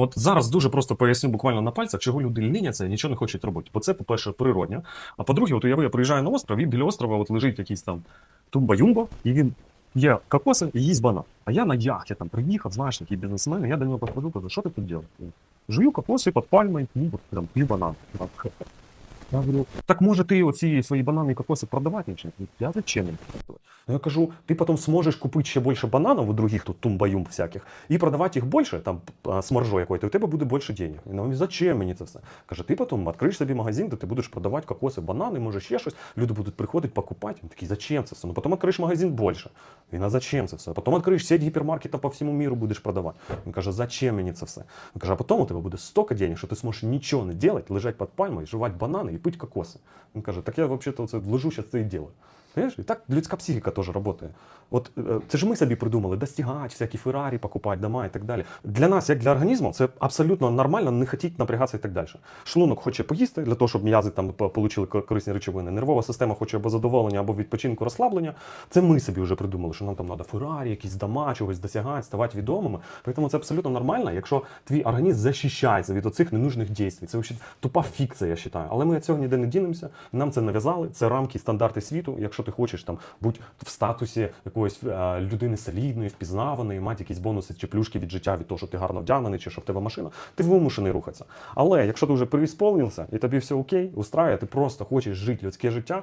От зараз дуже просто поясню буквально на пальцях, чого люди ліняться і нічого не хочуть робити. Бо це, по-перше, природня. А по-друге, от уяви, я приїжджаю на остров, і біля острова от лежить якийсь там тумба-юмба, і він є кокоси і їсть банан. А я на яхті там приїхав, знаєш, такий бізнесмен, я до нього підходжу, кажу, що ти тут робиш? Жую кокоси під пальмою, ну, там, п'ю банан. Я говорю, так може ти оці свої банани і кокоси продавати? Я зачем продавати? Ну, я кажу, ти потім зможеш купити ще більше бананів у других тут тумбаюм всяких і продавати їх більше, там з маржою якою, то у тебе буде більше денег. І ну, зачем мені це все? Каже, ти потім відкриєш собі магазин, де ти будеш продавати кокоси, банани, може ще щось. Люди будуть приходити, покупати. Він такий, зачем це все? Ну потім відкриєш магазин більше. Він, а зачем це все? Потім відкриєш сеть гіпермаркетів по всьому міру будеш продавати. Він каже, зачем мені це все? Він каже, а потім у тебе буде стільки денег, що ти зможеш нічого не робити, лежати під пальмою, жувати банани і пити кокоси. Він каже, так я взагалі це лежу, зараз це і делаю. Понимаешь? І так людська психіка теж працює. От е, це ж ми собі придумали достигати, всякі Феррарі покупати, дома і так далі. Для нас, як для організму, це абсолютно нормально не хотіти напрягатися і так далі. Шлунок хоче поїсти для того, щоб м'язи там ко- корисні речовини. Нервова система хоче або задоволення, або відпочинку, розслаблення. Це ми собі вже придумали, що нам там треба Феррарі, якісь дома, чогось досягати, ставати відомими. Тому це абсолютно нормально, якщо твій організм захищається від оцих ненужних дій. Це тупа фікція, я вважаю. Але ми цього ніде не дінемося. Нам це нав'язали. Це рамки, стандарти світу. Якщо ти хочеш там бути в статусі якоїсь е, людини солідної, впізнаваної, мати якісь бонуси чи плюшки від життя від того, що ти гарно вдягнений, чи що в тебе машина, ти вимушений рухатися. Але якщо ти вже переісполнився і тобі все окей, устраює, ти просто хочеш жити людське життя.